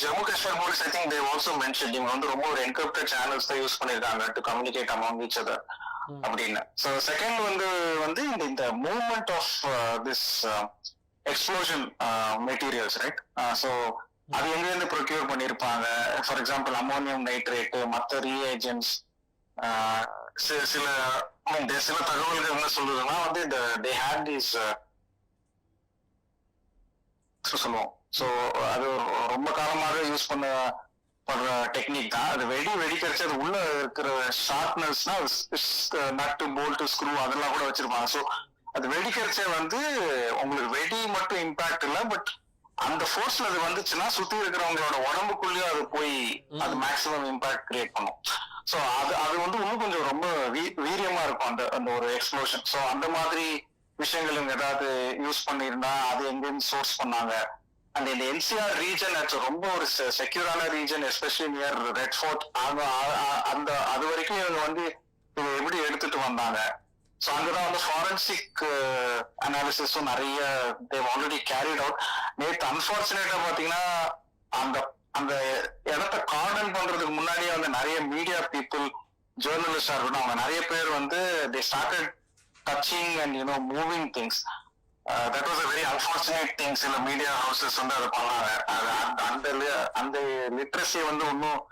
Jammu Kashmir police I think they also mention இவங்க வந்து ரொம்ப ஒரு என்கிரிப்டட் சேனல்ஸ் தான் யூஸ் பண்ணிருக்காங்க to communicate among each other அப்படின்னு. ஸோ செகண்ட் வந்து வந்து இந்த இந்த movement of this explosion materials right so அது எங்கேருந்து ப்ரொக்யூர் பண்ணியிருப்பாங்க? ஃபார் எக்ஸாம்பிள் அமோனியம் நைட்ரேட் மற்ற ரீஏஜென்ட்ஸ் சில சில தகவல்கள் என்ன சொல்லுதுன்னா வந்து இந்த தே ஹேட் தீஸ் சொல்லுவோம். ஸோ அது ரொம்ப காலமாக யூஸ் பண்ண படுற டெக்னிக் தான். அது வெடி வெடிக்கிறச்சு அது உள்ள இருக்கிற ஷார்ப்னஸ்னா நட்டு போல்ட் ஸ்க்ரூ அதெல்லாம் கூட வச்சிருப்பாங்க. ஸோ அது வெடிக்கிறச்சே வந்து உங்களுக்கு வெடி மட்டும் இம்பாக்ட் இல்லை பட் அந்த ஃபோர்ஸ்ல அது வந்துச்சுன்னா சுத்தி இருக்கிறவங்களோட உடம்புக்குள்ளேயும் அது போய் அது மேக்ஸிமம் இம்பாக்ட் கிரியேட் பண்ணும். ஸோ அது அது வந்து இன்னும் கொஞ்சம் ரொம்ப வீரியமா இருக்கும் அந்த அந்த ஒரு எக்ஸ்ப்ளோஷன் ஸோ அந்த மாதிரி விஷயங்கள் இவங்க ஏதாவது யூஸ் பண்ணியிருந்தா அது எங்கேருந்து சோர்ஸ் பண்ணாங்க. அண்ட் இந்த என்சிஆர் ரீஜன் ரொம்ப ஒரு செக்யூரான region especially near Red Fort அந்த அது வரைக்கும் இவங்க வந்து இதை எப்படி எடுத்துட்டு வந்தாங்க? ஸோ அங்கதான் வந்து ஃபாரன்சிக் அனாலிசிஸும் நிறைய தேவ் ஆல்ரெடி கேரிட் அவுட் நேற்று அன்பார்ச்சுனேட்டா பாத்தீங்கன்னா அந்த அந்த இடத்த கார்டன் பண்றதுக்கு முன்னாடியே வந்து நிறைய மீடியா பீப்புள் ஜேர்னலிஸ்டா இருக்கட்டும் அவங்க நிறைய பேர் வந்து they started touching and you know moving things that was a very unfortunate thing சில மீடியா ஹவுசஸ் வந்து அதை பண்ணாங்க. அது அந்த- அந்த லிட்ரஸி வந்து இன்னும்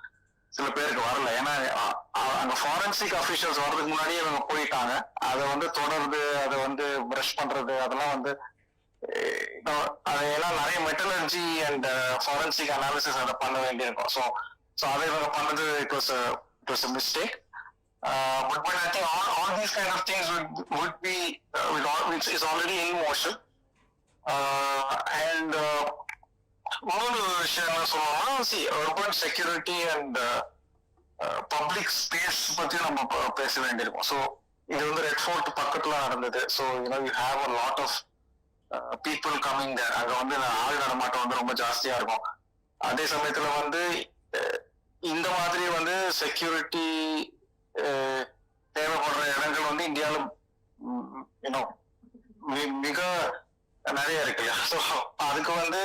சில பேருக்கு வரல. ஏன்னா அங்க ஃபாரன்சிக் அபிஷியல்ஸ் வர்றதுக்கு முன்னாடியே இவங்க போயிட்டாங்க. அதை வந்து தொடர்ந்து அதை வந்து ப்ரஷ் பண்றது அதெல்லாம் வந்து அதையெல்லாம் நிறைய மெட்டலர்ஜி அண்ட் ஃபாரன்சிக் அனாலிசிஸ் அதை பண்ண வேண்டியிருக்கும். ஸோ ஸோ அதை இவங்க பண்ணது it was it was mistake Uh, but, but I think all, all these kind of things would would be uh, would all, which is already in motion. Uh, and uh, விஷயம் என்ன சொல்லணும்னா சி urban security and uh, space public பத்தி நம்ம பேச வேண்டியிருக்கும். So இது வந்து ரெட் ஃபோர்ட் பக்கத்துல நடந்தது. So you know you have a lot of people coming அங்க வந்து ஆள் நடமாட்டம் வந்து ரொம்ப ஜாஸ்தியா இருக்கும். அதே சமயத்துல வந்து uh, இந்த மாதிரி வந்து செக்யூரிட்டி தேவைப்படுற இடங்கள் வந்து இந்தியாவில் யூனோ மிக நிறைய இருக்கு. இல்லையா ஸோ அதுக்கு வந்து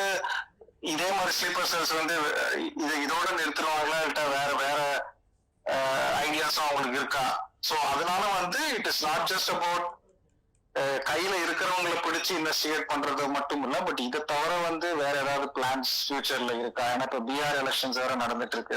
இதே மாதிரி ஸ்லீப்பர் செல்ஸ் வந்து இதை இது இதோட நிறுத்துறவங்களா இல்லட்டா வேற வேற ஐடியாஸும் அவங்களுக்கு இருக்கா? ஸோ அதனால வந்து it is not just about கையில இருக்கிறவங்களை பிடிச்சி இன்வெஸ்டிகேட் பண்றது மட்டும் இல்ல பட் இதை தவிர வந்து வேற ஏதாவது பிளான்ஸ் ஃபியூச்சர்ல இருக்கா? ஏன்னா இப்ப பிஆர் எலெக்ஷன்ஸ் வேற நடந்துட்டு இருக்கு.